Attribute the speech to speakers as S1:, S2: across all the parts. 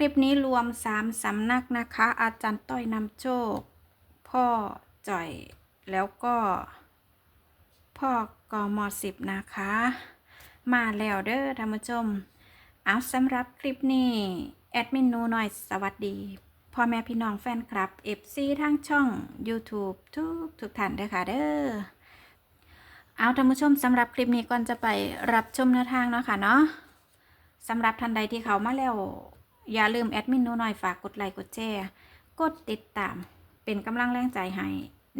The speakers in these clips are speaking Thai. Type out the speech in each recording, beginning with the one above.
S1: ลิปนี้รวมสามสำนักนะคะ อาจารย์ต้อยนำโชค พ่อจ่อย แล้วก็ พ่อกมสิบนะคะ มาแล้วเด้อท่านผู้ชม เอาสำหรับคลิปนี้ แอดมินนูหน่อยสวัสดีพ่อแม่พี่น้องแฟนคลับ FC ทางช่อง YouTube ทุกทุกท่านเด้อค่ะเด้อเอาท่านผู้ชมสำหรับคลิปนี้ก่อนจะไปรับชมเนื้อทางเนาะค่ะเนาะสำหรับท่านใดที่เขามาแล้ว อย่าลืมแอดมินหนูหน่อยฝากกดไลค์กดแชร์กดติดตาม เป็นกำลังแรงใจให้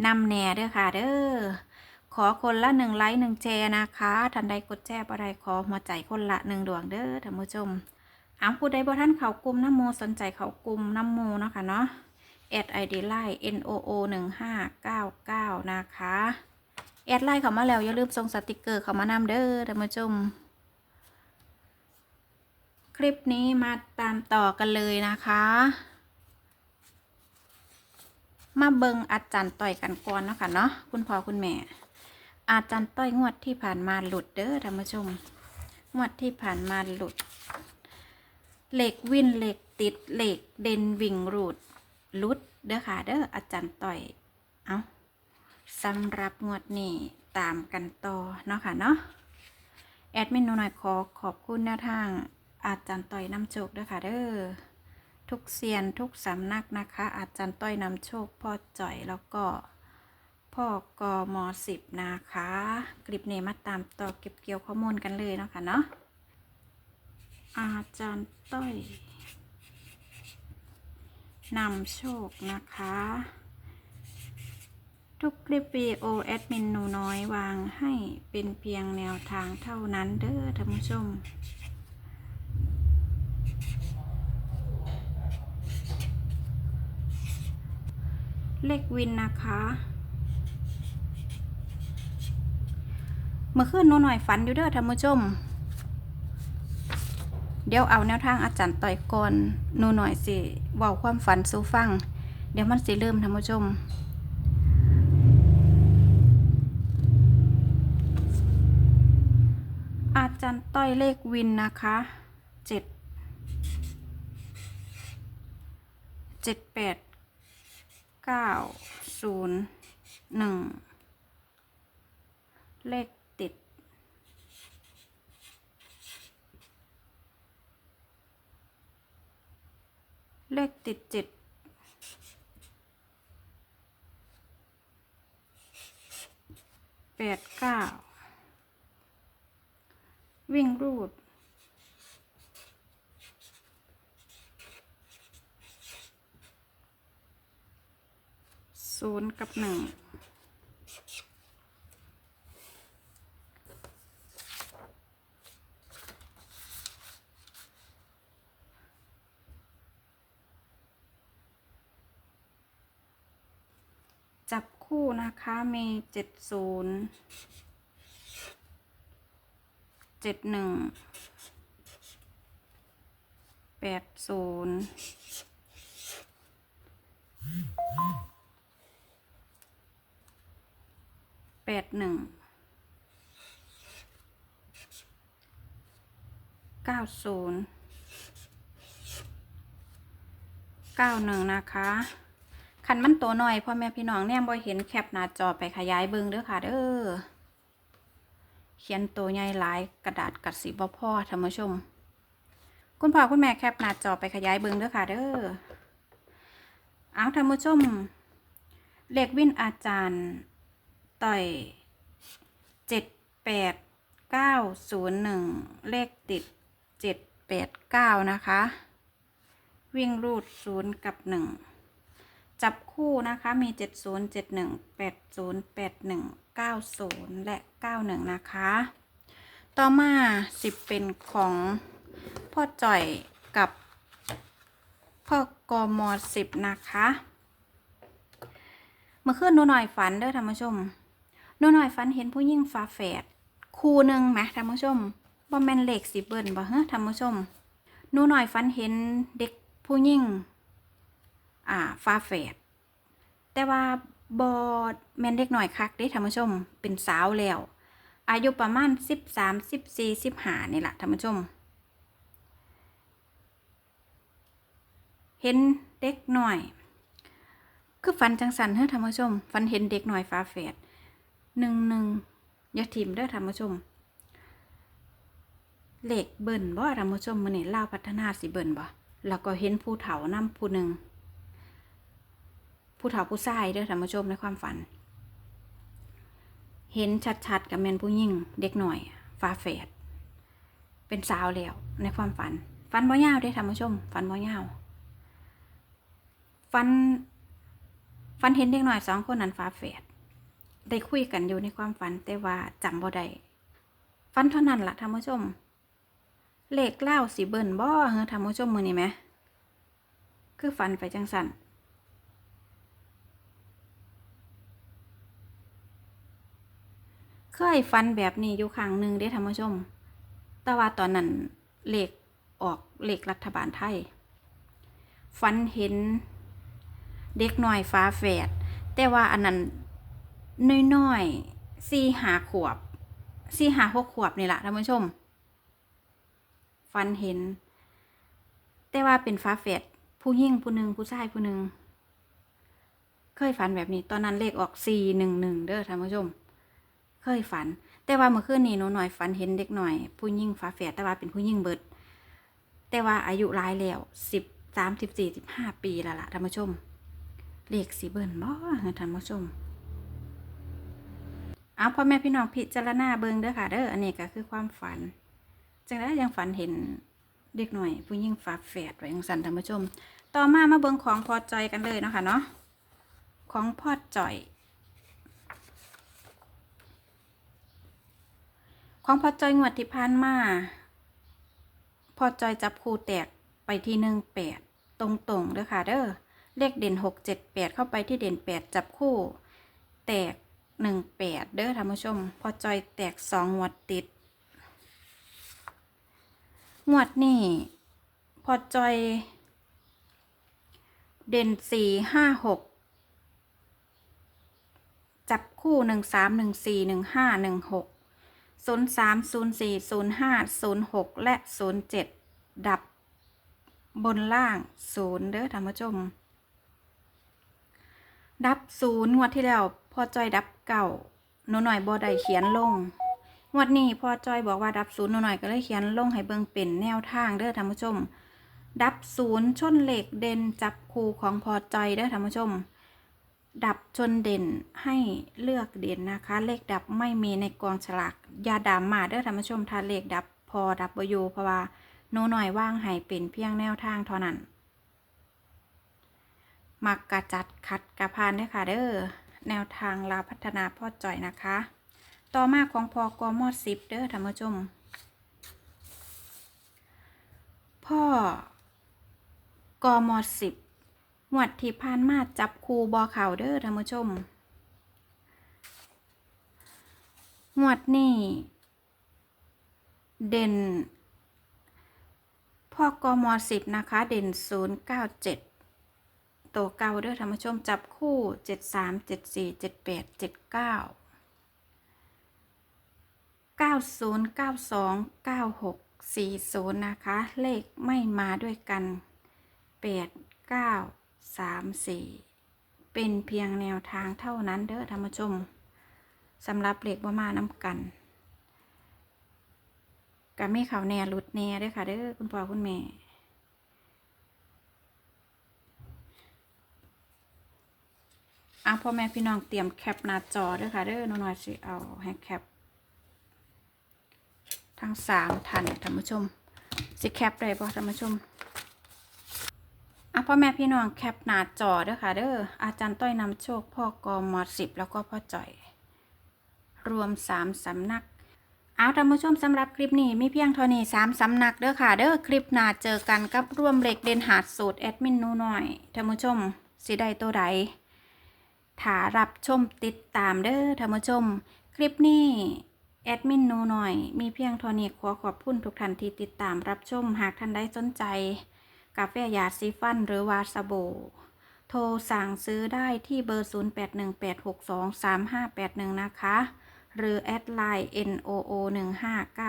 S1: นำแน่เด้อค่ะเด้อขอคนละหนึ่งไลค์หนึ่งแชร์นะคะท่านใดกดแชร์อะไรขอหัวใจคนละหนึ่งดวงเด้อท่านผู้ชมเอาผู้ใดบ่ท่านเขากลุ่มน้ำโมสนใจเขากลุ่มน้ำโมเนาะค่ะเนาะแอดไอเดีไลน์ n o o หนึ่งห้าเก้าเก้านะคะแอดไลน์เขามาแล้วอย่าลืมส่งสติกเกอร์เขามานำเด้อท่านผู้ชม คลิปนี้มาตามต่อกันเลยนะคะ มาเบิงอาจารย์ต่อยกันก่อนเนาะค่ะเนาะคุณพ่อคุณแม่ อาจารย์ต้อยงวดที่ผ่านมาหลุดเด้อท่านผู้ชม งวดที่ผ่านมาหลุด เหล็กวินเหล็กติดเหล็กเด่นวิ่งรูดลุดเด้อค่ะเด้ออาจารย์ต้อย เอาสำหรับงวดนี้ตามกันต่อเนาะค่ะเนาะแอดมินหนูหน่อยขอขอบคุณแนวทาง อาจารย์ต้อยนำโชคด้อค่ะเด้อทุกเซียนทุกสำนักนะคะ อาจารย์ต้อยนำโชคพ่อจ่อยแล้วก็พ่อกมสิบนะคะคลิปนี้มาตามต่อเก็บเกี่ยวข้อมูลกันเลยเนาะคะเนาะอาจารย์ต้อยนำโชคนะคะ ทุกคลิปวีโอแอดมินหนูน้อยวางให้เป็นเพียงแนวทางเท่านั้นเด้อท่านผู้ชม เลขวินนะคะ เมื่อคืนนูหน่อยฝันอยู่เด้อท่านผู้ชม เดี๋ยวเอาแนวทางอาจารย์ต่อยก่อนนูหน่อยสิเว้าความฝันสู่ฟัง เดี๋ยวมันสิเริ่มท่านผู้ชมอาจารย์ต้อยเลขวินนะคะเจ็ดเจ็ดแปด เก้าศูนย์หนึ่งเลขติด เลขติดเจ็ดแปดเก้าวิ่งรูด ศูนย์กับหนึ่งจับคู่นะคะมีเจ็ดศูนย์เจ็ดหนึ่งแปดศูนย์แป ดหนึ่งเก้าศูนย์เก้าหนึ่งนะคะคันมันตัวหน่อยพ่อแม่พี่น้องเนี่ยบ่เห็นแคปหน้าจอไปขยายเบิ่งเด้อค่ะเด้อเขียนตัวใหญ่หลายกระดาษกัดสีบ่พ่อท่านผู้ชม คุณพ่อคุณแม่แคปหน้าจอไปขยายเบิ่งเด้อค่ะเด้อเอาท่านผู้ชมเลขวินอาจารย์ ต่อยเจ็ดแปดเก้าศูนย์หนึ่งเลขติดเจ็ดแปดเก้านะคะ วิ่งรูดศูนย์กับหนึ่งจับคู่นะคะมี70 71 80 81 90แปดศูนย์แปดหนึ่งเก้าศูนย์และ91นะคะ ต่อมา10เป็นของพ่อจ่อยกับพ่อกม10นะคะ เมื่อคืนหนูหน่อยฝันเด้อท่านผู้ชม นูหน่อยฝันเห็นผู้หญิงฟ้าแฝดคู่หนึ่งไหมท่านผู้ชมบ่แม่นเลขสิเบิ่นบ่เฮ้ท่านผู้ชมหนูหน่อยฝันเห็นเด็กผู้หญิงอ่าฟ้าแฝดแต่ว่าบอดแม่นเด็กหน่อยคักเด้ท่านผู้ชม เป็นสาวแล้ว อายุประมาณสิบสามสิบสี่สิบห้านี่แหละท่านผู้ชม เห็นเด็กหน่อย คือฟันจังสันเฮ้ท่านผู้ชม ฟันเห็นเด็กหน่อยฟ้าแฝด หนึ่งหนึ่งอย่าถิ่มเด้อท่านผู้ชมเหลขเบิ่นบ่ท่านผู้ชมมื้อนี้ลาพัฒนาสิเบิ่นบ่แล้วก็เห็นผู้เฒ่านำผู้หนึ่งผู้เฒ่าผู้ชายเด้อท่านผู้ชมในความฝัน เห็นชัดๆกับแมนผู้หญิงเด็กหน่อยฟ้าแฝดเป็นสาวแล้วในความฝัน ฝันบ่ยาวเด้อท่านผู้ชม ฝันบ่ยาวฝันฝันเห็นเด็กหน่อยสองคนนั้นฟ้าแฝด ได้คุยกันอยู่ในความฝันแต่ว่าจำบ่ได้ฝันเท่านั้นล่ะท่านผู้ชม เลขเล่าสิเบิ่นบ่เฮ้อท่านผู้ชมมือนี้ไหมคือฝันไปจังสันเคยฝันแบบนี้อยู่ครั้งหนึ่งเด้ท่านผู้ชม แต่ว่าตอนนั้นเลขออกเลขรัฐบาลไทยฝันเห็นเด็กน้อยฟ้าแฝดแต่ว่าอันนั้น น้อยๆสี่หาขวบสี่หาหกขวบนี่แหละท่านผู้ชมฝันเห็น แต่ว่าเป็นฟ้าแฝดผู้หญิงผู้หนึ่งผู้ชายผู้หนึ่งเคยฝันแบบนี้ ตอนนั้นเลขออกสี่หนึ่งหนึ่งเด้อท่านผู้ชม เคยฝัน แต่ว่าเมื่อคืนนี้หนูหน่อยฝันเห็นเด็กหน่อย ผู้หญิงฟ้าแฝดแต่ว่าเป็นผู้หญิงเบิด แต่ว่าอายุหลายแล้วสิบสามสิบสี่สิบห้าปีแล้วล่ะท่านผู้ชม เลขสีเบิ่นบ่ท่านผู้ชม เอาพ่อแม่พี่น้องพิจารณาเบิงเด้อค่ะเด้ออันนี้ก็คือความฝันจังได้ยังฝันเห็นเด็กหน่อย ผู้หญิงฝาแฝดไว้ยังสันท่านผู้ชม ต่อมามาเบิงของพอจอยกันเลยเนาะคะเนาะของพ่อจอยของพอจอยงวดที่ผ่านมาพอจอยจับคู่แตกไปที่หนึ่งแปดตรงๆเด้อค่ะเด้อเลขเด่นหกเจ็ดแปดเข้าไปที่เด่นแปดจับคู่ แตก หนึ่งแปดเด้อท่านผู้ชม พอจอยแตกสองงวดติด งวดนี่พอจอย เด่นสี่ห้าหกจับคู่หนึ่งสามหนึ่งสี่หนึ่งห้าหนึ่งหกศูนย์สามศูนย์สี่ศูนย์ห้าศูนย์หกและศูนย์เจ็ดดับบนล่างศูนย์เด้อท่านผู้ชม ดับศูนย์งวดที่แล้ว พอจอยดับเก่าหนูหน่อยบอได้เขียนลงงวดนี้พอจอยบอกว่าดับศูนย์หนูหน่อยก็เลยเขียนลงให้เบิ่งเป็นแนวทางเด้อท่านผู้ชม ดับศูนย์ชนเหล็กเด่นจับคู่ของพอจอยเด้อท่านผู้ชม ดับชนเด่นให้เลือกเด่นนะคะ เลขดับไม่มีในกองฉลากยาดามมาเด้อท่านผู้ชมถ้าเลขดับพอดับเอยู่เพราะว่าหนูหน่อยว่างให้เป็นเพียงแนวทางเท่านั้นมักกระจัดขัดกระพานเด้อค่ะเด้อ แนวทางลาพัฒนาพ่อจ่อยนะคะ ต่อมาของพอกมอสิบเด้อท่านผู้ชม พ่อกมสิบหวดที่ผ่านมาจับคูบอเข่าเด้อท่านผู้ชมหวดนี่เด่นพ่อกมสิบนะคะ เด่นศูนย์เก้าเจ็ด ตัวเก่าเด้อท่านผู้ชมจับคู่เจ็ดสามเจ็ดสี่เจ็ดแปดเจ็ดเก้าเก้าศูนย์เก้าสองเก้าหกสี่ศูนย์นะคะ เลขไม่มาด้วยกันแปดเก้าสามสี่เป็นเพียงแนวทางเท่านั้นเด้อท่านผู้ชมสำหรับเลขว่ามาน้ำกันกับไม่เขาแน่หลุดแน่ด้อค่ะเด้อคุณพ่อคุณแม่ เอาพ่อแม่พี่น้องเตรียมแคปหน้าจอด้วยค่ะเด้อหนูน้อยสิเอาให้แคปทั้งสามท่านท่านผู้ชม สิแคปได้ป่ะท่านผู้ชมอะพ่อแม่พี่น้องแคปหน้าจอด้วยค่ะเด้ออาจารย์ต้อยนำโชคพ่อกอมอสิบแล้วก็พ่อจ่อย รวมสามสำนักเอาท่านผู้ชมสำหรับคลิปนี้มีเพียงเท่านี้สามสำนักเด้อค่ะ เด้อคลิปหน้าเจอกันกับร่วมเหล็กเดนหาดสูตรแอดมินนูหน่อยท่านผู้ชมสิได้ตัวใด ถารับชมติดตามเด้อท่านผู้ชม คลิปนี้แอดมินนูหน่อย มีเพียงเท่านี้ขอขอบคุณทุกท่านที่ติดตามรับชมหากท่านใดสนใจ กาแฟยาซีฟันหรือวาซาโบ โทรสั่งซื้อได้ที่เบอร์ 0818623581 นะคะ หรือแอดไลน์ NOO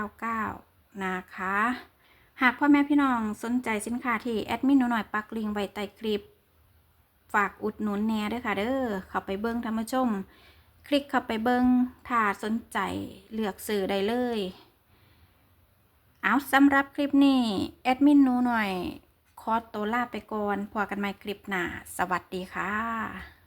S1: 1599นะคะ หากพ่อแม่พี่น้องสนใจสินค้าที่แอดมินนูหน่อยปักลิงไว้ใต้คลิป ฝากอุดหนุนแน่ด้วยค่ะเด้อเข้าไปเบิ้งท่านผู้ชม คลิกเข้าไปเบิ้งถ้าสนใจเลือกสื่อได้เลย เอาสำหรับคลิปนี้แอดมินนูหน่อย คอตโตลาไปก่อนพอกันใหม่คลิปหน้า สวัสดีค่ะ